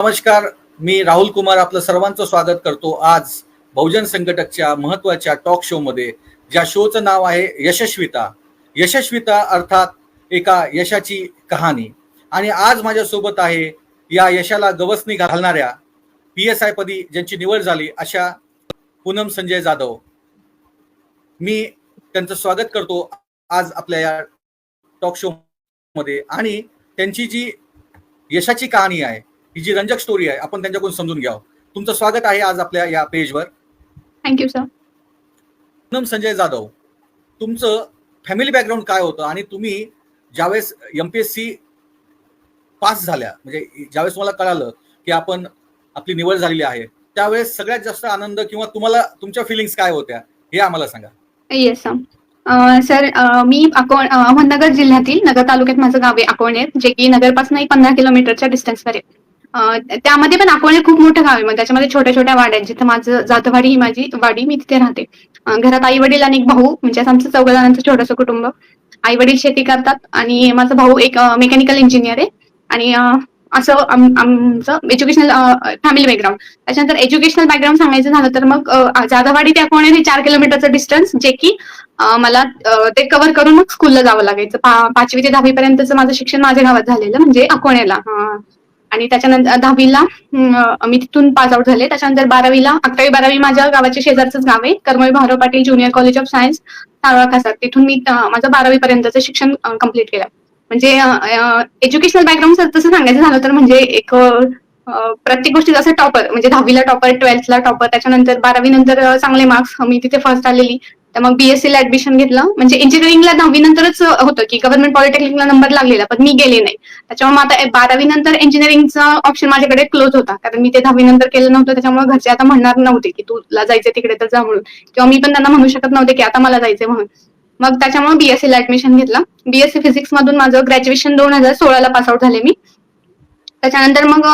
नमस्कार मी राहुल कुमार आपलं सर्वांचं स्वागत करतो आज बहुजन संघटकच्या महत्त्वाच्या टॉक शो मध्ये ज्या शोचं नाव आहे यशस्विता. यशस्विता अर्थात एका यशाची कहाणी. आणि आज माझ्यासोबत आहे या यशाला गवसणी घालणाऱ्या पी एस आय पदी ज्यांची निवड झाली अशा पूनम संजय जाधव. मी त्यांचं स्वागत करतो आज आपल्या या टॉक शो मध्ये. आणि त्यांची जी यशाची कहाणी आहे ही जी रंजक स्टोरी आहे आपण त्यांच्याकडून समजून घ्यावं तुमचं स्वागत आहे आज आपल्या या पेजवर thank you sir Poonam Sanjay Jadhav तुमचं फॅमिली बॅकग्राऊंड काय होतं? आणि तुम्ही ज्यावेळेस M P S C pass झाल्या म्हणजे ज्यावेळेस तुम्हाला कळालं की आपण आपली निवड झालेली आहे त्यावेळेस सगळ्यात जास्त आनंद किंवा तुम्हाला तुमच्या फिलिंग्स काय होत्या? हे आम्हाला सांगा. येस सर मी अको अ, अहमदनगर जिल्ह्यातील नगर तालुक्यात माझं गाव आहे अकोणेर जे की नगरपासून एक पंधरा किलोमीटरच्या डिस्टन्सवर आहे. त्यामध्ये पण अकोले खूप मोठं गाव आहे. मग त्याच्यामध्ये छोट्या छोट्या वाड्या आहेत. जिथं माझं जातवाडी ही माझी वाडी मी तिथे राहते. घरात आई वडील आणि एक भाऊ म्हणजे आमचं चौघ जणांचं छोटंसं कुटुंब. आई वडील शेती करतात आणि माझा भाऊ एक मेकॅनिकल इंजिनियर आहे. आणि असं आमचं एज्युकेशनल फॅमिली बॅकग्राऊंड. त्याच्यानंतर एज्युकेशनल बॅकग्राऊंड सांगायचं झालं तर मग जाधवाडी त्या ते हे चार किलोमीटरचं डिस्टन्स जे की मला ते कव्हर करून मग स्कूलला जावं लागायचं. पाचवी ते दहावी पर्यंतचं माझं शिक्षण माझ्या गावात झालेलं म्हणजे अकोण्याला आणि त्याच्यानंतर दहावीला मी तिथून पास आउट झाले. त्याच्यानंतर बारावीला अकरावी बारावी माझ्या गावाच्या शेजारचंच गाव आहे Karmaveer Bhaurao Patil junior college of science सारवा खासार तिथून मी माझं बारावी पर्यंतचं शिक्षण कंप्लीट केलं. म्हणजे एज्युकेशनल बॅकग्राऊंड तसं सांगायचं झालं तर म्हणजे एक प्रत्येक गोष्टीत असं टॉपर म्हणजे दहावीला टॉपर ट्वेल्थला टॉपर त्याच्यानंतर बारावी नंतर चांगले मार्क्स मी तिथे फर्स्ट आलेली. तर मग बीएससी ला ऍडमिशन घेतलं. म्हणजे इंजिनिअरिंगला दहावी नंतरच होतं की गव्हर्नमेंट पॉलिटेक्निकला नंबर लागलेला पण मी गेले नाही. त्याच्यामुळे मग आता बारावी नंतर इंजिनिअरिंगचा ऑप्शन माझ्याकडे क्लोज होता. कारण मी ते दहावी नंतर केलं नव्हतं त्याच्यामुळे घरचे आता म्हणणार नव्हते की तुला जायचं तिकडे तर जा म्हणून. किंवा मी पण त्यांना म्हणू शकत नव्हते की आता मला जायचंय म्हणून. मग त्याच्यामुळे बीएससी ला ऍडमिशन घेतलं. बीएससी फिजिक्स मधून माझं ग्रॅज्युएशन दोन हजार सोळाला पासआउट झाले मी. त्याच्यानंतर मग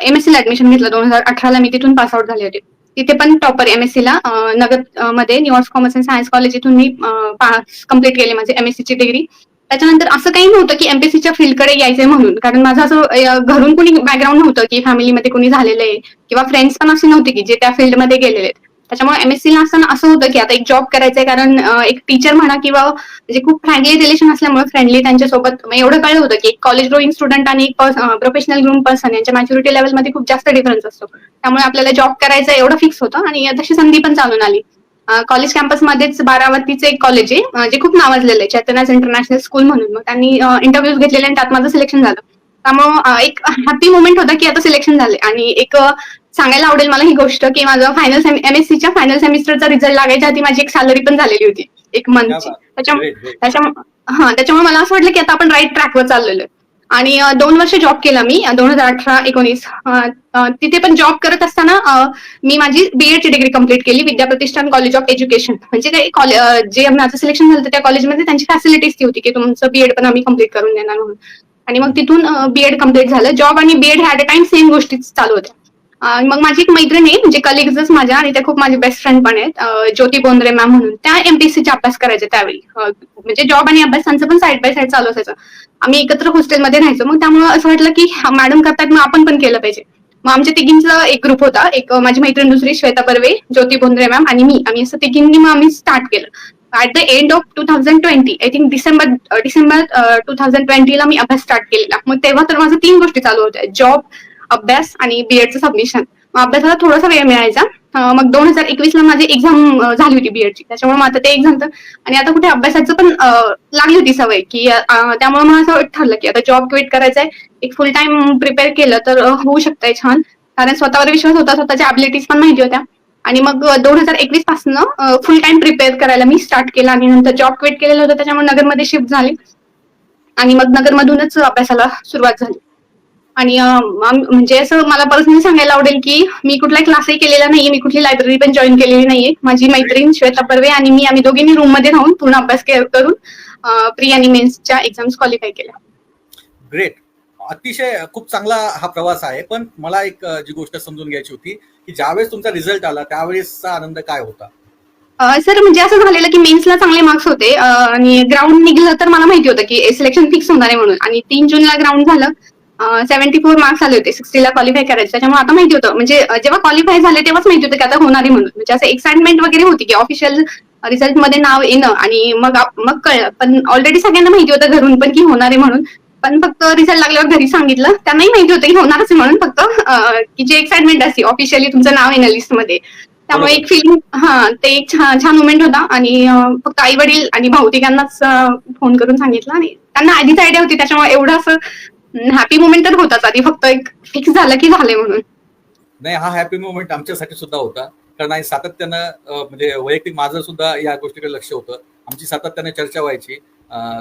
एमएससी ला ऍडमिशन घेतलं दोन हजार अठराला. मी तिथून पासआउट झाले होते. तिथे पण टॉपर एमएससी ला नगरमध्ये New York commerce and science college इथून मी कंप्लीट केली माझी एमएससी ची डिग्री त्याच्यानंतर असं काही नव्हतं की एमपीसीच्या फील्डकडे यायचंय म्हणून. कारण माझं असं घरून कुणी बॅकग्राऊंड नव्हतं की फॅमिलीमध्ये कुणी झालेलं आहे. किंवा फ्रेंड्स पण असे नव्हते की जे त्या फील्डमध्ये गेलेले आहेत. त्याच्यामुळे एमएससी ला असताना असं होतं की आता एक जॉब करायचंय कारण एक टीचर म्हणा किंवा म्हणजे खूप फ्रँकली रिलेशन असल्यामुळे फ्रेंडली त्यांच्यासोबत एवढं कळलं होतं की कॉलेज ग्रोईंग स्टुडंट आणि प्रोफेशनल ग्रूम पर्सन यांच्या मॅच्युरिटी लेवलमध्ये खूप जास्त डिफरन्स असतो. त्यामुळे आपल्याला जॉब करायचं एवढं फिक्स होतं आणि तशी संधी पण चालून आली. कॉलेज कॅम्पसमध्येच बारावतीचं एक कॉलेज आहे जे खूप नावाजलेलं आहे चैतन्याज इंटरनॅशनल स्कूल म्हणून. मग त्यांनी इंटरव्ह्यूज घेतलेले आणि त्यात माझं सिलेक्शन झालं. त्यामुळं एक हॅपी मोमेंट होता की आता सिलेक्शन झाले आणि एक सांगायला आवडेल मला ही गोष्ट की माझं फायनल एमएससीच्या फायनल सेमिस्टरचा रिझल्ट लागायच्या आधी माझी एक सॅलरी पण झालेली होती एक मंथची त्याच्यामुळे हा त्याच्यामुळे मला असं वाटलं की आता आपण राईट ट्रॅकवर चाललेलो आणि दोन वर्ष जॉब केला मी दोन हजार अठरा एकोणीस. तिथे पण जॉब करत असताना मी माझी बीएड ची डिग्री कंप्लीट केली विद्याप्रतिष्ठान कॉलेज ऑफ एज्युकेशन म्हणजे काही जे माझं सिलेक्शन झालं त्या कॉलेजमध्ये त्यांची फॅसिलिटीज ती होती की तुमचं बीएड पण आम्ही कंप्लीट करून देणार म्हणून. आणि मग तिथून बीएड कंप्लीट झालं. जॉब आणि बीएड ह्या टाइम सेम गोष्टी चालू होत्या. मग माझी एक मैत्रीण आहे म्हणजे कलिग्जच माझ्या आणि त्या खूप माझे बेस्ट फ्रेंड पण आहेत ज्योती बोंद्रे मॅम म्हणून. त्या एमपीएससीचा अभ्यास करायच्या त्यावेळी. म्हणजे जॉब आणि अभ्यास त्यांचं पण साईड बाय साईड चालू असायचं. आम्ही एकत्र हॉस्टेलमध्ये राहायचो. मग त्यामुळे असं वाटलं की मॅडम करतात मग आपण पण केलं पाहिजे. मग आमच्या तिघींचा एक ग्रुप होता. एक माझी मैत्रीण दुसरी श्वेता बर्वे ज्योती बोंद्रे मॅम आणि मी. आम्ही असं तिघींनी मग आम्ही स्टार्ट केलं. At the end of two thousand twenty I think December December two thousand ट्वेंटीला मी अभ्यास स्टार्ट केलेला. मग तेव्हा तर माझं तीन गोष्टी चालू होत्या. जॉब अभ्यास आणि बीएडचं सबमिशन मग अभ्यासाला थोडासा वेळ मिळायचा. मग दोन हजार एकवीस ला माझी एक्झाम झाली होती बीएडची त्याच्यामुळे मग आता ते एक्झाम आणि आता कुठे अभ्यासाचं पण लागली होती सवय की त्यामुळे मला असं ठरलं की आता जॉब क्विट करायचंय. एक फुल टाइम प्रिपेअर केलं तर होऊ शकतंय छान. कारण स्वतःवर विश्वास होता स्वतःच्या अबिलिटीज पण माहिती होत्या. आणि मग दोन हजार एकवीसपासून फुल टाइम प्रिपेअर करायला मी स्टार्ट केला आणि नंतर जॉब क्विट केलेलं होतं. त्याच्यामुळे नगरमध्ये शिफ्ट झाली. आणि मग नगरमधूनच अभ्यासाला सुरुवात झाली. आणि म्हणजे असं मला पर्सनली सांगायला आवडेल की मी कुठलाही क्लासही केलेला नाहीये मी कुठली लायब्ररी पण जॉईन केलेली नाहीये. माझी मैत्रीण श्वेता पर्वे आणि मी आम्ही दोघींनी रूममध्ये राहून पूर्ण अभ्यास करून प्री आणि मेन्सच्या एक्झाम्स क्वालिफाय केल्या. ग्रेट अतिशय खूप चांगला हा प्रवास आहे पण मला एक जी गोष्ट समजून घ्यायची होती की ज्यावेळेस तुमचा रिझल्ट आला त्यावेळेसचा आनंद काय होता? सर म्हणजे असं झालेलं की मेन्सला चांगले मार्क्स होते आणि ग्राउंड निघलं तर मला माहिती होतं की सिलेक्शन फिक्स होणार आहे म्हणून. आणि तीन जूनला ग्राउंड झालं सेव्हन्टी फोर मार्क्स आले होते सिक्स्टीला क्वालिफाय करायचे. त्याच्यामुळे आता माहिती होतं. म्हणजे जेव्हा क्वालिफाय झाले तेव्हाच माहिती होतं की आता होणार आहे म्हणून. म्हणजे असं एक्साइटमेंट वगैरे होती की ऑफिशियल रिझल्टमध्ये नाव येणं आणि मग मग कळलं. पण ऑलरेडी सगळ्यांना माहिती होतं घरून पण की होणार आहे म्हणून. पण फक्त रिझल्ट लागल्यावर घरी सांगितलं. त्यांनाही माहिती होतं की होणारच म्हणून फक्त की जे एक्साइटमेंट असते ऑफिशियली तुमचं नाव येणं लिस्टमध्ये त्यामुळे एक फिलिंग हा ते एक छान मुवमेंट होता. आणि फक्त आई वडील आणि भाऊ तिघांनाच फोन करून सांगितलं आणि त्यांना आधीच आयडिया होती. त्याच्यामुळे एवढं असं हॅपी मुवमेंट तर होताच. आधी फक्त एक फिक्स झालं की झाले म्हणून. नाही हा हॅपी मोमेंट आमच्यासाठी सुद्धा होता. कारण सातत्यानं म्हणजे वैयक्तिक माझं सुद्धा या गोष्टीकडे लक्ष होतं. आमची सातत्याने चर्चा व्हायची.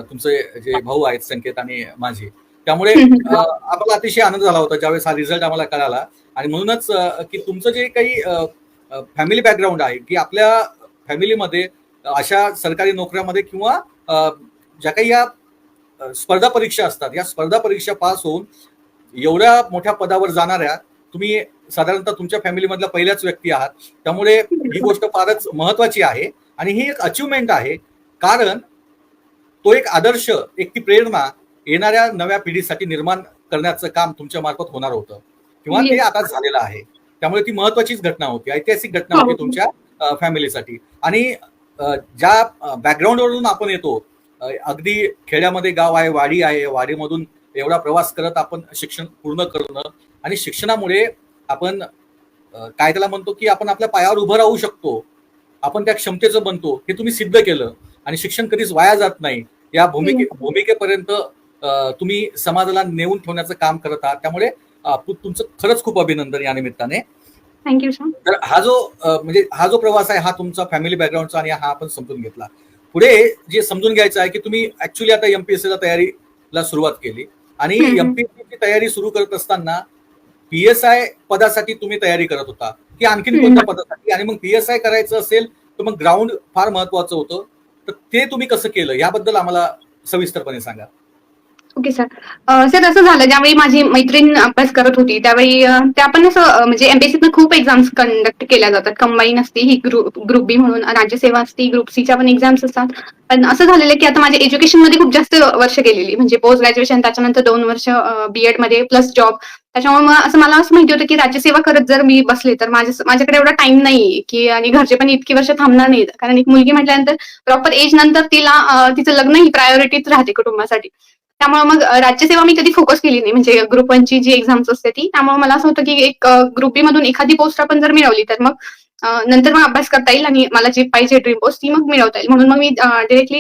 तुमचे जे भाऊ आहेत संकेत आणि माझे. त्यामुळे आम्हाला अतिशय आनंद झाला होता ज्यावेळेस हा रिझल्ट आम्हाला कळाला. आणि म्हणूनच की तुमचं जे काही फॅमिली बॅकग्राऊंड आहे की आपल्या फॅमिलीमध्ये अशा सरकारी नोकऱ्यामध्ये किंवा ज्या काही या स्पर्धा परीक्षा असतात. या स्पर्धा परीक्षा पास होऊन एवढ्या मोठ्या पदावर जाणाऱ्या तुम्ही साधारणतः तुमच्या फॅमिलीमधल्या पहिल्याच व्यक्ती आहात. त्यामुळे ही गोष्ट फारच महत्वाची आहे आणि ही एक अचिव्हमेंट आहे. कारण तो एक आदर्श एक ती प्रेरणा येणाऱ्या नव्या पिढीसाठी निर्माण करण्याचं काम तुमच्या मार्फत होणार होतं. किंवा ते. आता झालेलं आहे. त्यामुळे ती महत्वाचीच घटना होती. ऐतिहासिक घटना होती हो. तुमच्या फॅमिलीसाठी आणि ज्या बॅकग्राऊंडवरून आपण येतो अगदी खेड्यामध्ये गाव आहे वाडी आहे वाडीमधून एवढा प्रवास करत आपण शिक्षण पूर्ण करणं आणि शिक्षणामुळे आपण काय त्याला म्हणतो की आपण आपल्या पायावर उभं राहू शकतो. आपण त्या क्षमतेचं बनतो. हे तुम्ही सिद्ध केलं आणि शिक्षण कधीच वाया जात नाही. या भूमिके भूमिकेपर्यंत तुम्ही समाजाला नेऊन ठेवण्याचं काम करत आहात. त्यामुळे तुमचं खरंच खूप अभिनंदन या निमित्ताने. Thank you sir. तर हा जो म्हणजे हा जो प्रवास आहे हा तुमचा फॅमिली बॅकग्राऊंडचा आणि हा आपण समजून घेतला. पुढे जे समजून घ्यायचं आहे की तुम्ही ऍक्च्युली आता एमपीएससी ला तयारीला सुरुवात केली. आणि हम्म. एमपीएससी ची तयारी सुरू करत असताना पीएसआय पदासाठी तुम्ही तयारी करत होता. की आणखीन. कोणत्या पदासाठी? आणि मग पीएसआय करायचं असेल तर मग ग्राउंड फार महत्वाचं होतं. तर ते तुम्ही कसं केलं? याबद्दल आम्हाला सविस्तरपणे सांगा. ओके सर सर असं झालं ज्यावेळी माझी मैत्रीण अभ्यास करत होती त्यावेळी त्या पण असं म्हणजे एमपीएससीतनं खूप एक्झाम्स कंडक्ट केल्या जातात. कंबाईन असते ही ग्रुप ग्रुप बी म्हणून राज्यसेवा असते ग्रुप सीच्या पण एक्झाम्स असतात. पण असं झालेलं की आता माझ्या एज्युकेशनमध्ये खूप जास्त वर्ष गेलेली म्हणजे पोस्ट ग्रॅज्युएशन त्याच्यानंतर दोन वर्ष बीएडमध्ये प्लस जॉब त्याच्यामुळे मग असं मला असं माहिती होतं की राज्यसेवा करत जर मी बसले तर माझ्या माझ्याकडे एवढा टाइम नाही की आणि घरचे पण इतकी वर्ष थांबणार नाहीत. कारण एक मुलगी म्हटल्यानंतर प्रॉपर एज नंतर तिला तिचं लग्न ही प्रायोरिटीच राहते कुटुंबासाठी. त्यामुळे मग राज्यसेवा मी कधी फोकस केली नाही. म्हणजे ग्रुप वनची जी एक्झाम्स असते ती. त्यामुळे मला असं होतं की एक ग्रुप बी मधून एखादी पोस्ट आपण जर मिळवली तर मग नंतर मग अभ्यास करता येईल आणि मला जी पाहिजे ड्रीम पोस्ट ती मग मिळवता येईल. म्हणून मग मी डिरेक्टली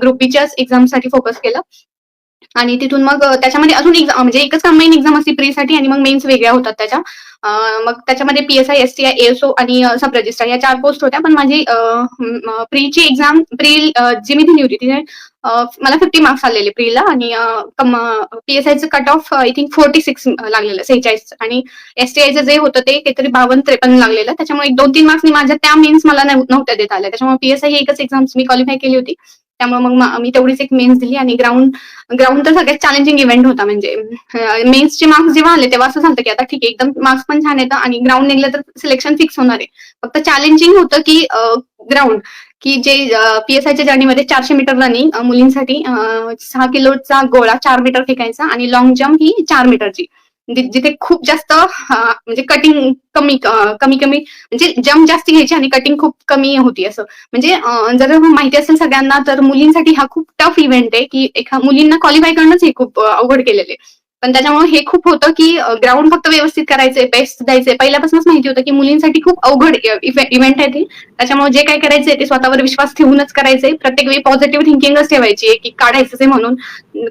ग्रुप बीच्याच एक्झामसाठी फोकस केलं. आणि तिथून मग त्याच्यामध्ये अजून एक्झाम म्हणजे एकच कंबाईन एक्झाम असते प्रीसाठी आणि मग मेन्स वेगळ्या होतात त्याच्या. मग त्याच्यामध्ये पीएसआय एसटीआय एएसओ आणि सब रजिस्टर या चार पोस्ट होत्या. पण माझी प्रीची एक्झाम प्री जी मी दिली होती तिथे मला फिफ्टी मार्क्स आलेले प्रीला आणि पीएसआयचं cut off I think forty six लागलेलं सेहेचाळीस आणि एसटीआयचं जे होतं ते काहीतरी बावन्न त्रेपन्न लागलेलं. त्याच्यामुळे एक दोन तीन मार्क्स माझ्या त्या मेन्स मला नव्हत्या देत आल्या. त्याच्यामुळे पीएसआय ही एकच एक्झाम्स मी क्वालिफाय केली होती. त्यामुळे मग मी तेवढीच एक मेन्स दिली आणि ग्राउंड ग्राउंड तर सगळ्यात चॅलेंजिंग इव्हेंट होता म्हणजे मेन्सचे मार्क्स जेव्हा आले तेव्हा असं झालं की आता ठीक आहे एकदम मार्क्स पण छान येतं आणि ग्राउंड निघलं तर सिलेक्शन फिक्स होणार आहे. फक्त चॅलेंजिंग होतं की ग्राउंड की जे पीएसआयच्या जर्नीमध्ये चारशे मीटर रनिंग मुलींसाठी सहा किलोचा गोळा चार मीटर फेकायचा आणि लॉंग जम्प ही चार मीटरची म्हणजे जिथे खूप जास्त म्हणजे कटिंग कमी कमी कमी म्हणजे जम जास्त घ्यायची आणि कटिंग खूप कमी होती असं. म्हणजे जर माहिती असेल सगळ्यांना तर मुलींसाठी हा खूप टफ इव्हेंट आहे की एका मुलींना क्वालिफाय करणंच हे खूप अवघड केलेलं आहे. पण त्याच्यामुळे हे खूप होतं की ग्राउंड फक्त व्यवस्थित करायचंय बेस्ट द्यायचंय. पहिल्यापासूनच माहिती होतं की मुलींसाठी खूप अवघड इव्हेंट आहे ते. त्याच्यामुळे जे काय करायचंय ते स्वतःवर विश्वास ठेवूनच करायचंय. प्रत्येक वेळी पॉझिटिव्ह थिंकिंगच ठेवायची की काढायचंच आहे म्हणून.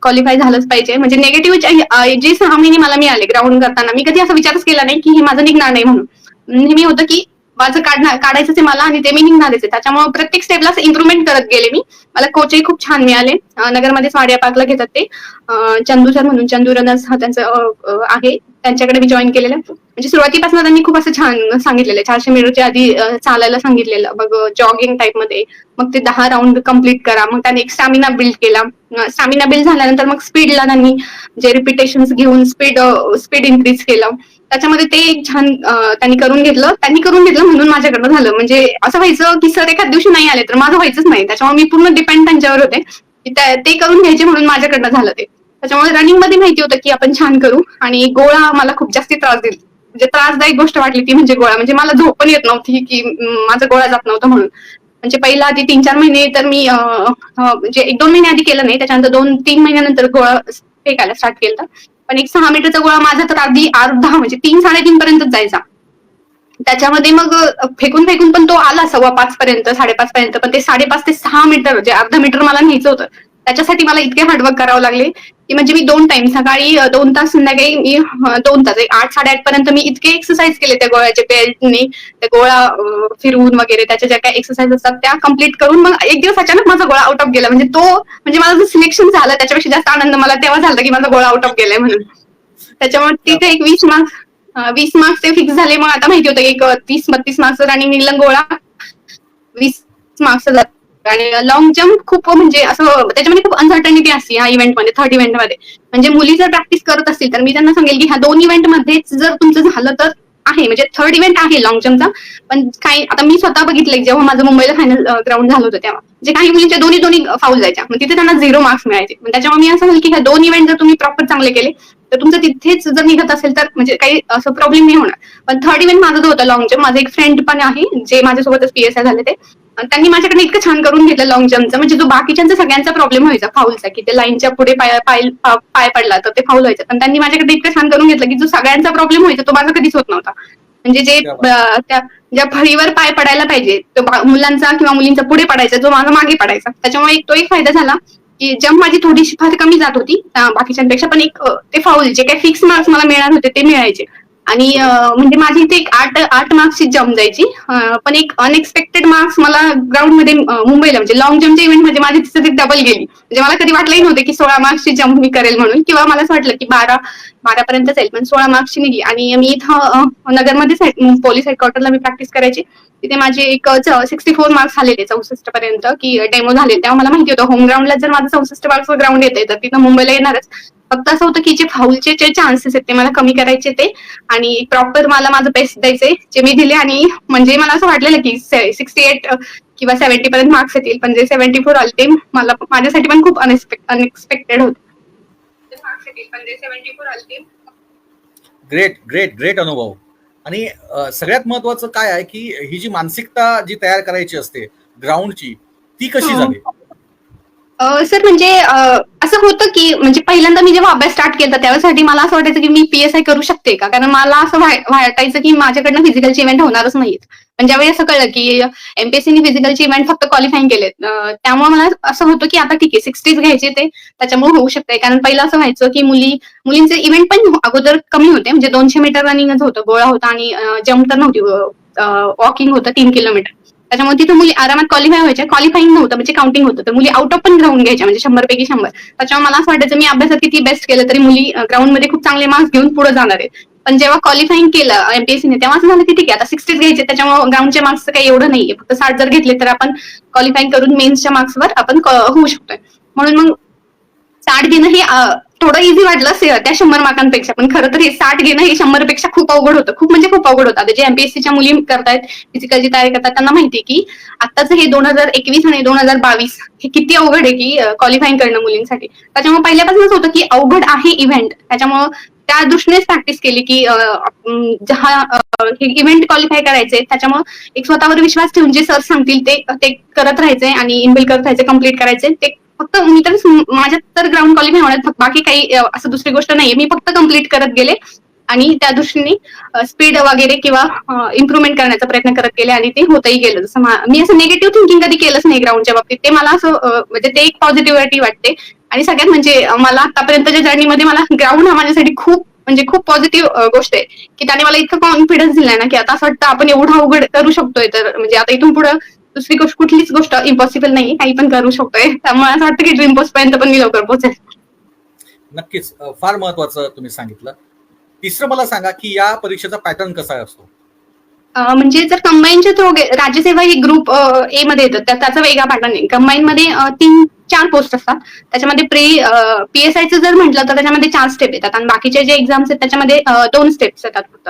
क्वालिफाय झालंच पाहिजे. म्हणजे निगेटिव्ह जे सहा महिने मला मिळाले ग्राउंड करताना मी कधी असा विचारच केला नाही की हे माझं निघणार नाही म्हणून. नेहमी होतं की माझं काढणार काढायचं मला आणि ते मी निघणारच आहे. त्याच्यामुळे प्रत्येक स्टेपला इम्प्रुव्हमेंट करत गेले मी. मला कोचही खूप छान मिळाले. नगरमध्ये नगरमध्येच वाडिया पार्कला घेतात ते. चंदू सर म्हणून चंदू रनर्स हा त्यांचं आहे. त्यांच्याकडे मी जॉईन केलेलं. म्हणजे सुरुवातीपासून त्यांनी खूप असं छान सांगितलेलं आहे. चारशे मीटरच्या आधी चालायला सांगितलेलं. मग जॉगिंग टाईपमध्ये. मग ते दहा राऊंड कंप्लीट करा. मग त्याने एक स्टॅमिना बिल्ड केला. स्टॅमिना बिल्ड झाल्यानंतर मग स्पीडला त्यांनी जे रिपिटेशन घेऊन स्पीड स्पीड इन्क्रीज केलं. त्याच्यामध्ये ते एक छान त्यांनी करून घेतलं. त्यांनी करून घेतलं म्हणून माझ्याकडनं झालं. म्हणजे असं व्हायचं की सर एखाद दिवशी नाही आले तर माझं व्हायचंच नाही. त्याच्यामुळे मी पूर्ण डिपेंड त्यांच्यावर होते. ते करून घ्यायचे म्हणून माझ्याकडनं झालं ते. त्याच्यामुळे रनिंगमध्ये माहिती होतं की आपण छान करू. आणि गोळा मला खूप जास्ती त्रास देईल म्हणजे त्रासदायक गोष्ट वाटली ती म्हणजे गोळा. म्हणजे मला झोप पण येत नव्हती की माझा गोळा जात नव्हता म्हणून. म्हणजे पहिला आधी तीन चार महिने तर मी म्हणजे एक दोन महिने आधी केलं नाही. त्याच्यानंतर दोन तीन महिन्यानंतर गोळा फेकायला स्टार्ट केलं पण एक सहा मीटरचा गोळा माझा तर आधी अर्धा म्हणजे तीन साडेतीन पर्यंतच जायचा. त्याच्यामध्ये मग फेकून फेकून पण तो आला सव्वा पाच पर्यंत साडेपाच पर्यंत पण ते साडेपाच ते सहा मीटर म्हणजे अर्धा मीटर मला न्यायचं होतं त्याच्यासाठी मला इतके हार्डवर्क करावं लागले. की म्हणजे मी दोन टाइम सकाळी दोन तास संध्याकाळी मी दोन तास आठ साडेआठ पर्यंत मी इतके एक्सरसाइज केले त्या गोळ्याच्या बेल्टने त्या गोळा फिरवून वगैरे त्याच्या ज्या काही एक्सरसाइज असतात त्या कंप्लीट करून मग एक दिवस अचानक माझा गोळा आउट ऑफ गेला. म्हणजे तो म्हणजे माझं जो सिलेक्शन झालं त्याच्यापेक्षा जास्त आनंद मला तेव्हा झाला की माझा गोळा आउट ऑफ गेलाय म्हणून. त्याच्यामुळे तिथे एक वीस मार्क्स वीस मार्क्स ते फिक्स झाले. मग आता माहिती होतं की एक तीस बत्तीस मार्क्स रनिंग निघलं गोळा वीस मार्क्स आणि लॉंग जम्प खूप म्हणजे असं त्याच्यामध्ये खूप अनसर्टनिटी असते ह्या इव्हेंटमध्ये थर्ड इव्हेंटमध्ये म्हणजे मुली जर प्रॅक्टिस करत असतील तर मी त्यांना सांगेल की ह्या दोन इव्हेंटमध्येच जर तुमचं झालं तर आहे. म्हणजे थर्ड इव्हेंट आहे लॉंग जम्पचा पण काही आता मी स्वतः बघितलंय जेव्हा माझं मुंबईला फायनल ग्राउंड झालं होतं तेव्हा जे काही मुलींच्या दोन्ही दोन्ही फाऊल जायच्या. मग तिथे त्यांना झिरो मार्क्स मिळायचे. त्याच्यामुळे मी असं म्हणेल की ह्या दोन इव्हेंट जर तुम्ही प्रॉपर चांगले केले तर तुमचं तिथेच जर निघत असेल तर म्हणजे काही असं प्रॉब्लेम नाही होणार. पण थर्ड इव्हेंट माझं जो होता लॉंग जम्प माझं एक फ्रेंड पण आहे जे माझ्यासोबतच पीएसआय झाले ते. आणि त्यांनी माझ्याकडे इतकं छान करून घेतलं लॉंग जम्पचं म्हणजे जो बाकीच्यांचा सगळ्यांचा प्रॉब्लेम व्हायचा फाऊलचा की ते लाईनच्या पुढे पाय पाय पडला तर ते फाऊल व्हायचं. पण त्यांनी माझ्याकडे इतकं छान करून घेतलं की जो सगळ्यांचा प्रॉब्लेम व्हायचा तो माझा कधीच होत नव्हता. म्हणजे जे त्या ज्या फळीवर पाय पडायला पाहिजे तो मुलांचा किंवा मुलींचा पुढे पडायचा जो माझा मागे पडायचा. त्याच्यामुळे एक तो एक फायदा झाला की जम्प माझी थोडीशी फार कमी जात होती. बाकीच्यांपेक्षा पण एक ते फाऊल जे काही फिक्स मार्क्स मला मिळणार होते ते मिळायचे. आणि म्हणजे माझी इथे एक आठ आठ मार्क्सची जम्प जायची. पण एक अनएक्सपेक्टेड मार्क्स मला ग्राउंडमध्ये मुंबईला म्हणजे लॉंग जम्पच्या इव्हेंटमध्ये माझी तिथे डबल गेली. म्हणजे मला कधी वाटलंही नव्हतं की सोळा मार्क्सची जम्प मी करेल म्हणून किंवा मला असं वाटलं की बारा बारा पर्यंत जाईल पण सोळा मार्क्सची निघली. आणि मी इथं नगरमध्येच नगरमध्ये पोलीस हेडक्वार्टरला मी प्रॅक्टिस करायची. तिथे माझे एक सिक्स्टी फोर मार्क्स आलेले चौसष्ट पर्यंत की डेमो झाले. तेव्हा मला माहिती होतं होम ग्राउंडला जर माझं चौसष्ट मार्क्स ग्राउंड येते तर तिथं मुंबईला येणारच. फक्त असं होतं की जे फाऊलचे जे चान्सेस आहेत ते मला कमी करायचे ते आणि प्रॉपर मला माझं बेस्ट द्यायचे जे मी दिले आणि म्हणजे मला असं वाटलेलं की सिक्स्टी एट किंवा सेव्हन्टी पर्यंत मार्क्स येतील. पण जे सेव्हन्टी फोर आले ते मला माझ्यासाठी पण खूप अनएक्सपेक्टेड होते. मार्क्स येतील पण जे सेव्हन्टी फोर आले ते ग्रेट ग्रेट ग्रेट अनुभव. आणि सगळ्यात महत्वाचं काय आहे की ही जी मानसिकता जी तयार करायची असते ग्राउंडची ती कशी हो. झाली? अ, सर म्हणजे असं होतं की म्हणजे पहिल्यांदा मी जेव्हा अभ्यास स्टार्ट केला त्यावेळेसाठी मला असं वाटायचं की मी पीएसआय करू शकते का? कारण मला असं वाटायचं की माझ्याकडनं फिजिकलचे इव्हेंट होणारच नाहीत. पण ज्यावेळी असं कळलं की एमपीएससीने फिजिकलचे इव्हेंट फक्त क्वालिफाईंग केलेत त्यामुळे मला असं होतं की आता ठीक आहे सिक्स्टीज घ्यायचे ते त्याच्यामुळे होऊ शकतंय. कारण पहिलं असं व्हायचं की मुली मुलींचे इव्हेंट पण अगोदर कमी होते. म्हणजे दोनशे मीटर रनिंगच होतं गोळा होता आणि जम्प तर नव्हती वॉकिंग होतं तीन किलोमीटर. त्याच्यामुळे तिथे मुली आरामात क्वालिफाय व्हायच्या. क्वालिफाईंग नव्हतं म्हणजे काउंटिंग होतं. तर मुली आउट ऑफ पण ग्राउंड घ्यायच्या म्हणजे शंभर पैकी शंभर. त्याच्यामुळे मला असं वाटायचं मी अभ्यासात किती बेस्ट केलं तरी मुली ग्राउंडमध्ये खूप चांगले मार्क्स घेऊन पुढे जाणार आहेत. पण जेव्हा क्वालिफाईंग केलं एमपीएससीने तेव्हा असं झालं की ठीक आहे आता सिक्स्टीज घ्यायचे त्याच्यामुळे ग्राउंडचे मार्क्स काही एवढं नाहीये. फक्त साठ जर घेतले तर आपण क्वालिफाईंग करून मेन्सच्या मार्क्सवर आपण होऊ शकतोय. म्हणून मग साठ घेणं हे थोडं इझी वाटलं से- त्या शंभर मार्कांपेक्षा पण खरं तर हे साठ घेणं हे शंभरपेक्षा खूप अवघड होतं. खूप म्हणजे खूप अवघड होतं. आता जे एमपीएससीच्या मुली करतायत फिजिकलची तयारी करतात त्यांना माहिती की आताचं हे दोन हजार एकवीस आणि दोन हजार बावीस हे किती अवघड आहे की क्वालिफाईंग करणं मुलींसाठी. त्याच्यामुळे पहिल्यापासूनच होतं की अवघड आहे इव्हेंट त्याच्यामुळं त्या दृष्टीनेच प्रॅक्टिस केली की जहा इव्हेंट क्वालिफाय करायचे त्याच्यामुळे एक स्वतःवर विश्वास ठेवून जे सर सांगतील ते ते करत राहायचे आणि इनबिल करत राहायचे कंप्लीट करायचे ते फक्त मी तर माझ्या तर ग्राउंड कॉलेज होण्यात बाकी काही असं दुसरी गोष्ट नाहीये. मी फक्त कंप्लीट करत गेले आणि त्या दृष्टीने स्पीड वगैरे किंवा इम्प्रुव्हमेंट करण्याचा प्रयत्न करत गेले आणि ते होतही गेलं. जसं मी असं निगेटिव्ह थिंकिंग कधी केलंच नाही ग्राउंडच्या बाबतीत. ते मला असं म्हणजे ते एक पॉझिटिव्हिटी वाटते. आणि सगळ्यात म्हणजे मला आतापर्यंतच्या जर्नीमध्ये मला ग्राउंड हा माझ्यासाठी खूप म्हणजे खूप पॉझिटिव्ह गोष्ट आहे. की त्याने मला इतकं कॉन्फिडन्स दिलाय ना की आता असं वाटतं आपण एवढा अवघड करू शकतोय तर म्हणजे आता इथून पुढे दुसरी गोष्ट कुठलीच गोष्ट इम्पॉसिबल नाही. काही पण करू शकतोय. त्यामुळे असं वाटतं की ड्रीम पोस्ट पर्यंत पण मी लवकर पोहोचेल. नक्कीच. फार महत्वाचं तुम्ही सांगितलं. तिसरं मला सांगा की या परीक्षेचा पॅटर्न कसा असतो? म्हणजे जर कंबाईनच्या थ्रू राज्यसेवा ही ग्रुप ए मध्ये येतं तर त्याचा वेगळा पॅटर्न आहे. कंबाईन मध्ये तीन चार पोस्ट असतात. त्याच्यामध्ये प्री पीएसआयचं जर म्हटलं तर त्याच्यामध्ये चार स्टेप येतात. आणि बाकीचे जे एक्झाम्स आहेत त्याच्यामध्ये दोन स्टेप्स येतात फक्त.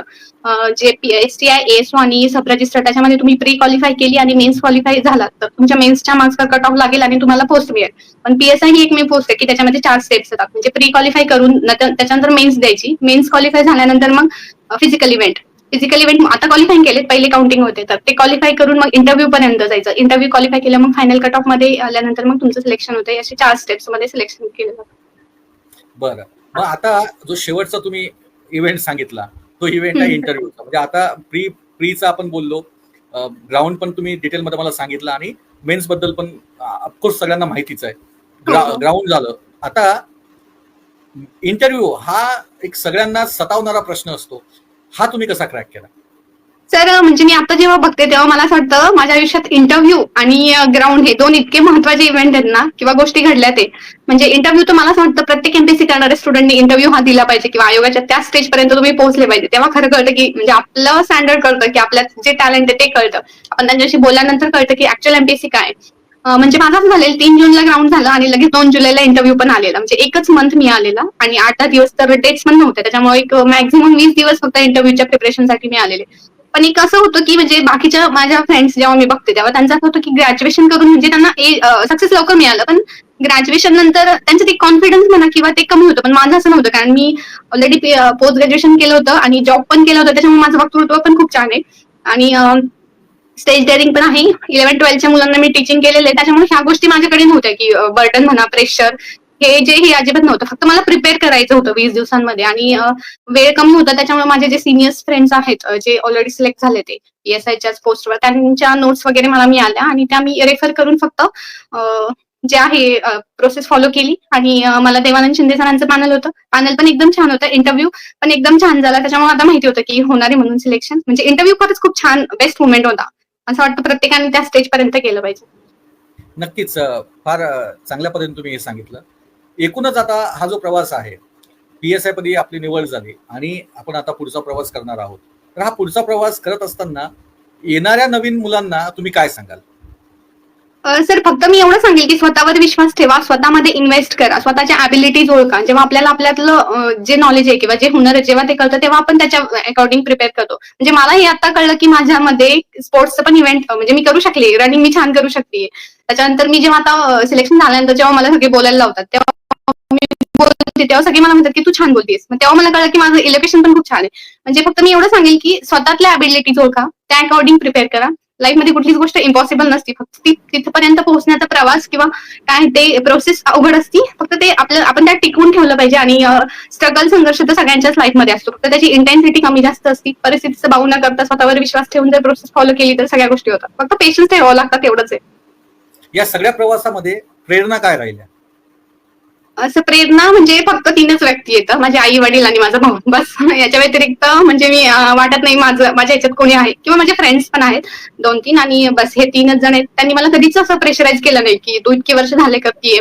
जे एस टी आय एस आणि सब रजिस्टर त्याच्यामध्ये तुम्ही प्री क्वालिफाय केली आणि मेन्स क्वालिफाय झालात तर तुमच्या मेन्सच्या मार्क्सचा कट ऑफ लागेल आणि तुम्हाला पोस्ट मिळेल. पण पीएसआय ही एकमेव पोस्ट आहे की त्याच्यामध्ये चार स्टेप्स येतात. म्हणजे प्री क्वालिफाय करून त्याच्यानंतर मेन्स द्यायची. मेन्स क्वालिफाय झाल्यानंतर मग फिजिकल इव्हेंट फिजिकल इव्हेंट आता क्वालिफाय केले पहिले काउंटिंग होते. तर ते क्वालिफाय करून मग इंटरव्ह्यू पर्यंत जायचं. इंटरव्ह्यू क्वालिफाय केलं मग फायनल कट ऑफमध्ये आल्यानंतर मग तुमचं सिलेक्शन होतं असे चार स्टेप्समध्ये सिलेक्शन केलं. जातं बरं. मग आता जो शेवटचा तुम्ही इव्हेंट सांगितला तो इव्हेंट आहे. इंटरव्ह्यूचा म्हणजे आता प्री प्रीचा आपण बोललो. ग्राउंड पण तुम्ही डिटेलमध्ये मला सांगितलं आणि मेन्सबद्दल पण ऑफकोर्स सगळ्यांना माहितीच आहे. हो, हो. ग्राउंड झालं. आता इंटरव्ह्यू हा एक सगळ्यांना सतावणारा प्रश्न असतो. हा तुम्ही कसा क्रॅक केला? सर म्हणजे मी आता जेव्हा बघते तेव्हा मला असं वाटतं माझ्या आयुष्यात इंटरव्ह्यू आणि ग्राउंड हे दोन इतके महत्त्वाचे इव्हेंट आहेत ना किंवा गोष्टी घडल्या ते. म्हणजे इंटरव्ह्यू तर मला असं वाटतं प्रत्येक एमपीसी करणाऱ्या स्टुडंटनी इंटरव्ह्यू हा दिला पाहिजे किंवा आयोगाच्या त्या स्टेज पर्यंत तुम्ही पोहोचले पाहिजे. तेव्हा खरं कळतं की म्हणजे आपलं स्टँडर्ड कळतं की आपल्यात जे टॅलेंट आहे ते कळतं. आपण त्यांच्याशी बोलल्यानंतर कळतं की ऍक्च्युअल एमपीसी काय आहे. म्हणजे माझाच असं झालेलं तीन जूनला ग्राउंड झालं आणि लगेच दोन जुलैला इंटरव्ह्यू पण आलेला. म्हणजे एकच मंथ मी आलेला आणि आठ दहा दिवस तर डेट्स पण नव्हते. त्याच्यामुळे एक मॅक्झिमम वीस दिवस फक्त इंटरव्ह्यूच्या प्रिपरेशनसाठी मी आलेले. पण एक असं होतं की म्हणजे बाकीच्या माझ्या फ्रेंड्स जेव्हा मी बघते तेव्हा त्यांचं असं होतं की ग्रॅज्युएशन करून म्हणजे त्यांना सक्सेस लवकर मिळालं. पण ग्रॅज्युएशन नंतर त्यांचं ते कॉन्फिडन्स म्हणा किंवा ते कमी होतं. पण माझं असं नव्हतं. कारण मी ऑलरेडी पोस्ट ग्रॅज्युएशन केलं होतं आणि जॉब पण केलं होतं. त्याच्यामुळे माझं वक्तृत्व पण खूप छान आहे. आणि स्टेज डेअरिंग पण आहे. इलेव्हन ट्वेल्थच्या मुलांना मी टीचिंग केलेलं आहे. त्याच्यामुळे ह्या गोष्टी माझ्याकडे नव्हत्या की बर्डन म्हणा प्रेशर हे जे हे अजिबात नव्हतं. फक्त मला प्रिपेअर करायचं होतं वीस दिवसांमध्ये. आणि वेळ कमी होता त्याच्यामुळे माझे जे सिनियर्स फ्रेंड्स आहेत जे ऑलरेडी सिलेक्ट झाले ते पीएसआयच्याच पोस्टवर त्यांच्या नोट्स वगैरे मला मिळाल्या. आणि त्या मी रेफर करून फक्त जे आहे प्रोसेस फॉलो केली. आणि मला देवानंद शिंदे सरांचं पॅनल होतं. पॅनल पण एकदम छान होतं. इंटरव्ह्यू पण एकदम छान झाला. त्याच्यामुळे आता माहिती होतं की होणार आहे म्हणून सिलेक्शन म्हणजे इंटरव्ह्यू खरंच खूप छान बेस्ट मुवमेंट होता. असं वाटतं प्रत्येकाने त्या स्टेज पर्यंत केलं पाहिजे. नक्कीच फार चांगल्या पद्धतीने तुम्ही हे सांगितलं. एकूणच आता हा जो प्रवास आहे पी एस आय पदी आपली निवड झाली आणि आपण आता पुढचा प्रवास करणार आहोत. तर हा पुढचा प्रवास करत असताना येणाऱ्या नवीन मुलांना तुम्ही काय सांगाल? सर फक्त मी एवढं सांगेल की स्वतःवर विश्वास ठेवा स्वतःमध्ये इन्व्हेस्ट करा स्वतःच्या ॲबिलिटीज ओळखा. जेव्हा आपल्याला आपल्यातलं जे नॉलेज आहे किंवा जे हुनर आहे जेव्हा ते कळतं तेव्हा आपण त्याच्या अकॉर्डिंग प्रिपेअर करतो. म्हणजे मला हे आता कळलं की माझ्यामध्ये स्पोर्ट्सचं पण इव्हेंट म्हणजे मी करू शकले रनिंग मी छान करू शकते त्याच्यानंतर मी जेव्हा आता सिलेक्शन झाल्यानंतर जेव्हा मला सगळे बोलायला लावतात तेव्हा मी बोलते तेव्हा सगळे मला म्हणतात की तू छान बोलतेस. मग तेव्हा मला कळलं की माझं इलेक्शन पण खूप छान आहे. म्हणजे फक्त मी एवढं सांगेल की स्वतःतल्या ॲबिलिटीज ओळखा त्या अकॉर्डिंग प्रिपेअर करा. लाईफमध्ये कुठलीच गोष्ट इम्पॉसिबल नसती. फक्त ती तिथपर्यंत पोहोचण्याचा प्रवास किंवा काय ते प्रोसेस अवघड असती. फक्त ते आपलं आपण त्यात टिकवून ठेवलं पाहिजे आणि स्ट्रगल संघर्ष तर सगळ्यांच्याच लाईफमध्ये असतो. फक्त त्याची इंटेन्सिटी कमी जास्त असती. परिस्थितीचं बाऊ न करता स्वतःवर विश्वास ठेवून जर प्रोसेस फॉलो केली तर सगळ्या गोष्टी होतात. फक्त पेशन्स ठेवावं लागतात तेवढंच आहे. या सगळ्या प्रवासामध्ये प्रेरणा काय राहिल्या? असं प्रेरणा म्हणजे फक्त तीनच व्यक्ती येतं. माझे आई वडील आणि माझा भाऊ. बस. याच्या व्यतिरिक्त म्हणजे मी वाटत नाही माझं माझ्या याच्यात कोणी आहे. किंवा माझे फ्रेंड्स पण आहेत. दोन तीन आणि बस हे तीनच जण आहेत. त्यांनी मला कधीच असं प्रेशराईज केलं नाही की तू इतके वर्ष झाले करतीये.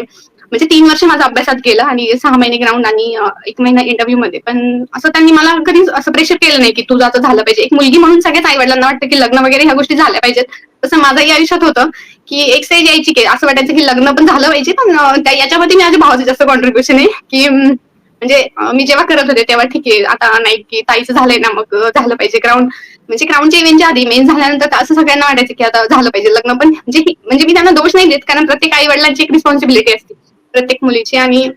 म्हणजे तीन वर्ष माझा अभ्यासात गेलं आणि सहा महिने ग्राउंड आणि एक महिना इंटरव्ह्यू मध्ये. पण असं त्यांनी मला कधीच असं प्रेशर केलं नाही की तुझं आता झालं पाहिजे. एक मुलगी म्हणून सगळ्याच आई वडिलांना वाटतं की लग्न वगैरे ह्या गोष्टी झाल्या पाहिजेत. तसं माझ्याही आयुष्यात होतं की एक स्टेज यायची की असं वाटायचं की लग्न पण झालं पाहिजे पण याच्यामध्ये मी याच्यामध्ये माझ्या भावाचं जास्त कॉन्ट्रीब्युशन आहे की म्हणजे मी जेव्हा करत होते तेव्हा ठीक आहे आता नाही की ताईचं झालंय ना मग झालं पाहिजे ग्राउंड म्हणजे ग्राउंडच्या इव्हेंटच्या आधी मेन झाल्यानंतर असं सगळ्यांना वाटायचं की आता झालं पाहिजे लग्न पण म्हणजे म्हणजे मी त्यांना दोष नाही देत कारण प्रत्येक आई वडिलांची एक रिस्पॉन्सिबिलिटी असते. प्रत्येक मुलीची आणि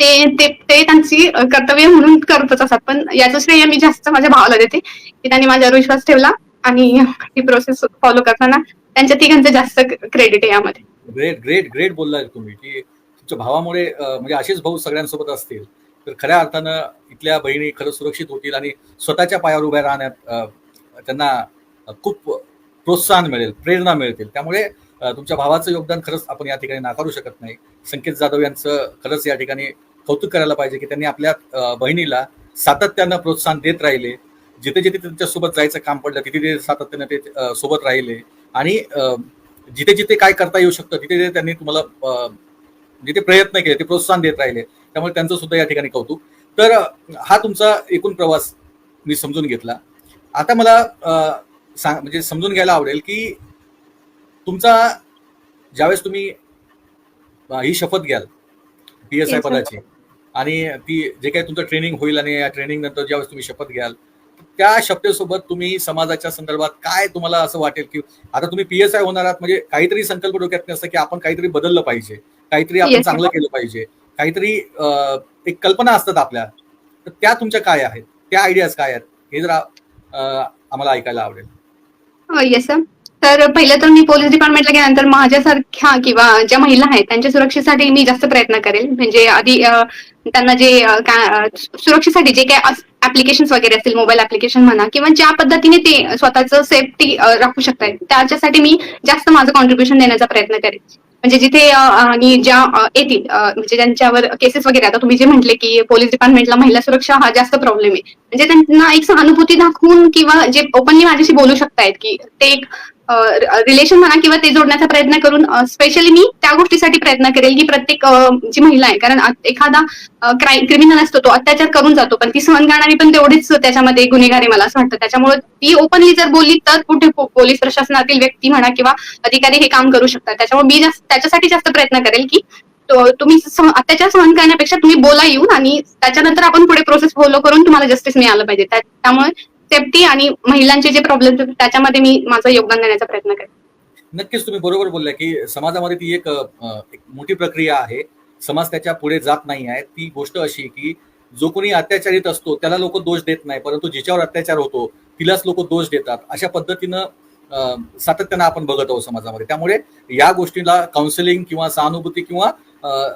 ते ते ते त्यांची कर्तव्य म्हणून करतच असतात. पण याचं श्रेय मी जास्त माझ्या भावाला देते की त्यांनी माझ्यावर विश्वास ठेवला आणि ही प्रोसेस फॉलो करताना त्यांच्या तिघांचं जास्त क्रेडिट आहे यामध्ये. ग्रेट ग्रेट ग्रेट बोललाय तुम्ही की तुमच्या भावामुळे म्हणजे असेच भाऊ सगळ्यांसोबत असतील तर खऱ्या अर्थानं इथल्या बहिणी खरं सुरक्षित होतील आणि स्वतःच्या पायावर उभ्या राहण्यात त्यांना खूप प्रोत्साहन मिळेल प्रेरणा मिळतील. त्यामुळे तुमच्या भावाचं योगदान खरंच आपण या ठिकाणी नाकारू शकत नाही. संकेत जाधव यांचं खरंच या ठिकाणी कौतुक करायला पाहिजे की त्यांनी आपल्या बहिणीला सातत्यानं प्रोत्साहन देत राहिले. जिथे जिथे त्यांच्यासोबत जायचं काम पडलं तिथे तिथे सातत्यानं ते सोबत राहिले. आणि जिथे जिथे काय करता येऊ शकतं तिथे तिथे त्यांनी तुम्हाला जिथे प्रयत्न केले ते प्रोत्साहन देत राहिले. त्यामुळे त्यांचं सुद्धा या ठिकाणी कौतुक. तर हा तुमचा एकूण प्रवास मी समजून घेतला. आता मला सांग म्हणजे समजून घ्यायला आवडेल की तुमचा ज्यावेळेस तुम्ही ही शपथ घ्याल. P S I. पदाची. आणि ती जे काही तुमचं ट्रेनिंग होईल आणि या ट्रेनिंग नंतर ज्यावेळेस तुम्ही शपथ घ्याल त्या शपथेसोबत तुम्ही समाजाच्या संदर्भात काय तुम्हाला असं वाटेल की आता तुम्ही पी एस आय होणार आहात म्हणजे काहीतरी संकल्प डोक्यात नसतं की आपण काहीतरी बदललं पाहिजे काहीतरी आपण. चांगलं केलं पाहिजे काहीतरी एक कल्पना असतात आपल्या. तर त्या तुमच्या काय आहेत? त्या आयडियाज काय आहेत? हे जरा आम्हाला ऐकायला आवडेल. येस सर तर पहिलं तर मी पोलीस डिपार्टमेंटला गेल्यानंतर माझ्यासारख्या किंवा ज्या महिला आहेत त्यांच्या सुरक्षेसाठी मी जास्त प्रयत्न करेल. म्हणजे आधी त्यांना जे सुरक्षेसाठी जे काही ऍप्लिकेशन वगैरे असतील मोबाईल ऍप्लिकेशन म्हणा किंवा ज्या पद्धतीने ते स्वतःचं सेफ्टी राखू शकतात त्याच्यासाठी मी जास्त माझं कॉन्ट्रीब्युशन देण्याचा प्रयत्न करेन. म्हणजे जिथे आणि ज्या येतील म्हणजे ज्यांच्यावर केसेस वगैरे आता तुम्ही जे म्हटले की पोलीस डिपार्टमेंटला महिला सुरक्षा हा जास्त प्रॉब्लेम आहे. म्हणजे त्यांना एक सहानुभूती दाखवून किंवा जे ओपनली माझ्याशी बोलू शकतायत की ते एक रिलेशन म्हणा किंवा ते जोडण्याचा प्रयत्न करून स्पेशली मी त्या गोष्टीसाठी प्रयत्न करेल की प्रत्येक जी महिला आहे कारण एखादा क्राईम क्रिमिनल असतो तो अत्याचार करून जातो पण ती सहन करणारी पण तेवढीच त्याच्यामध्ये गुन्हेगारी मला असं वाटतं. त्याच्यामुळे ती ओपनली जर बोलली तर कुठे पोलीस प्रशासनातील व्यक्ती म्हणा किंवा अधिकारी हे काम करू शकतात. त्याच्यामुळे मी जास्त त्याच्यासाठी जास्त प्रयत्न करेल की तुम्ही अत्याचार सहन करण्यापेक्षा तुम्ही बोला येऊन आणि त्याच्यानंतर आपण पुढे प्रोसेस फॉलो करून तुम्हाला जस्टिस मिळालं पाहिजे. त्यामुळे सेफ्टी आणि महिलांचे जे प्रॉब्लेम त्याच्यामध्ये मी माझं योगदान देण्याचा प्रयत्न करेन. नक्कीच तुम्ही बरोबर बोलला की समाजामध्ये ती एक मोठी प्रक्रिया आहे. समाज त्याच्या पुढे जात नाही आहे. ती गोष्ट अशी की जो कोणी अत्याचारित असतो त्याला लोक दोष देत नाही परंतु जिच्यावर अत्याचार होतो तिलाच लोक दोष देतात. अशा पद्धतीनं सातत्यानं आपण बघत आहोत समाजामध्ये. त्यामुळे या गोष्टीला काउन्सिलिंग किंवा सहानुभूती किंवा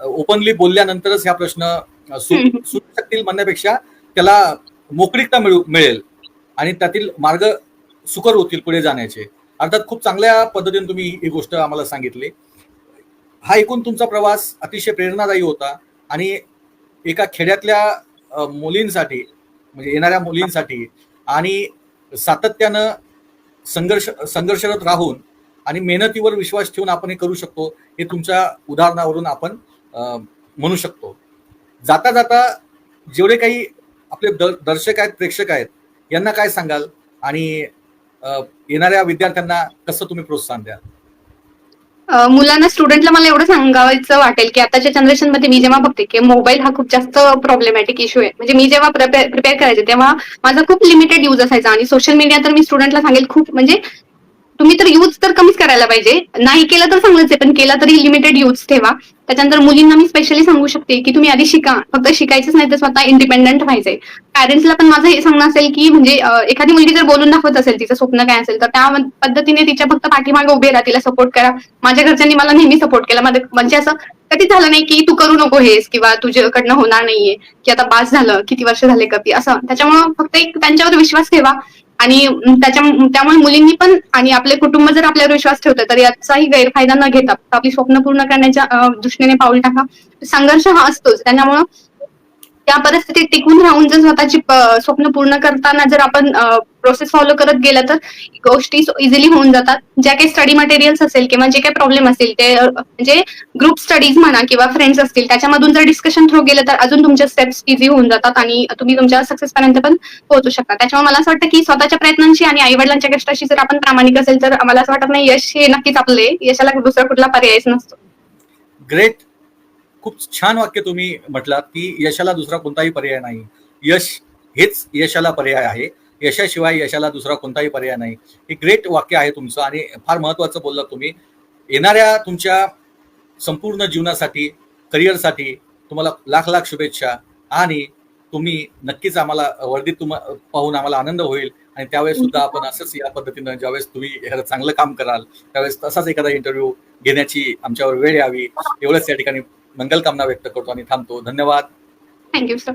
ओपनली बोलल्यानंतरच ह्या प्रश्न. सुटू शकतील म्हणण्यापेक्षा त्याला मोकळीकता मिळू मिळेल. आणि त्यातील मार्ग सुकर होतील पुढे जाण्याचे. अर्थात खूप चांगल्या पद्धतीने तुम्ही ही गोष्ट आम्हाला सांगितली. हा एकूण तुमचा प्रवास अतिशय प्रेरणादायी होता आणि एका खेड्यातल्या मुलींसाठी म्हणजे येणाऱ्या मुलींसाठी आणि सातत्यानं संघर्ष संघर्षरत राहून आणि मेहनतीवर विश्वास ठेवून आपण हे करू शकतो हे तुमच्या उदाहरणावरून आपण म्हणू शकतो. जाता जाता जेवढे काही आपले द- दर्शक आहेत प्रेक्षक आहेत यांना काय सांगाल? आणि येणाऱ्या विद्यार्थ्यांना कसं तुम्ही प्रोत्साहन द्याल? मुलांना स्टुडंटला मला एवढं सांगायचं वाटेल की आताच्या जनरेशनमध्ये मी जेव्हा बघते की मोबाईल हा खूप जास्त प्रॉब्लेमॅटिक इश्यू आहे. म्हणजे मी जेव्हा प्रिपेअर करायचे तेव्हा माझा खूप लिमिटेड यूज असायचा. आणि सोशल मीडिया तर मी स्टुडंटला सांगेल खूप म्हणजे तुम्ही तर यूज तर कमीच करायला पाहिजे. नाही केलं तर चांगलंच आहे पण केला तरी लिमिटेड यूज ठेवा. त्याच्यानंतर मुलींना मी स्पेशली सांगू शकते की तुम्ही आधी शिका. फक्त शिकायचंच नाही तर स्वतः इंडिपेंडंट व्हायचंय. पॅरेंट्सला पण माझं हे सांगणं असेल की म्हणजे एखादी मुलगी जर बोलून दाखवत असेल तिचं स्वप्न काय असेल तर त्या पद्धतीने तिच्या फक्त पाठीमागे उभे राहा तिला सपोर्ट करा. माझ्या घरच्यांनी मला नेहमी सपोर्ट केला. माझं म्हणजे असं कधी झालं नाही की तू करू नको हेस किंवा तुझ्याकडनं होणार नाहीये की आता पास झालं किती वर्ष झाले कपी असं. त्याच्यामुळे फक्त एक त्यांच्यावर विश्वास ठेवा. आणि त्याच्या त्यामुळे मुलींनी पण आणि आपले कुटुंब जर आपल्यावर विश्वास ठेवतं तर याचाही गैरफायदा न घेता आपली स्वप्न पूर्ण करण्याच्या दृष्टीने पाऊल टाका. संघर्ष हा असतोच. त्याच्यामुळं त्या परिस्थितीत टिकून राहून जर स्वतःची स्वप्न पूर्ण करताना जर आपण प्रोसेस फॉलो करत गेलं तर गोष्टी इझिली होऊन जातात. ज्या काही स्टडी मटेरियल्स असेल किंवा जे काही प्रॉब्लेम असेल ते म्हणजे ग्रुप स्टडीज म्हणा किंवा फ्रेंड्स असतील त्याच्यामधून जर डिस्कशन थ्रू गेलं तर अजून तुमच्या स्टेप्स इझी होऊन जातात आणि तुम्ही तुमच्या सक्सेस पर्यंत पण पोहोचू शकता. त्याच्यामुळे मला असं वाटतं की स्वतःच्या प्रयत्नांशी आणि आई वडिलांच्या कष्टाशी जर आपण प्रामाणिक असेल तर मला असं वाटत नाही यश हे नक्कीच आपले यशाला दुसरा कुठला पर्यायच नसतो. ग्रेट खूप छान वाक्य तुम्ही म्हटलात की यशाला दुसरा कोणताही पर्याय नाही. यश हेच यशाला पर्याय आहे. यशाशिवाय यशाला दुसरा कोणताही पर्याय नाही. हे ग्रेट वाक्य आहे तुमचं आणि फार महत्वाचं बोललात तुम्ही. येणाऱ्या तुमच्या संपूर्ण जीवनासाठी करिअरसाठी तुम्हाला लाख लाख शुभेच्छा आणि तुम्ही नक्कीच आम्हाला वर्दीत तुम पाहून आम्हाला आनंद होईल आणि त्यावेळेस सुद्धा आपण असंच या पद्धतीनं ज्यावेळेस तुम्ही एखादं चांगलं काम कराल त्यावेळेस तसाच एखादा इंटरव्ह्यू घेण्याची आमच्यावर वेळ यावी. एवढंच या ठिकाणी मंगल कामना व्यक्त करतो आणि थांबतो. धन्यवाद. Thank you sir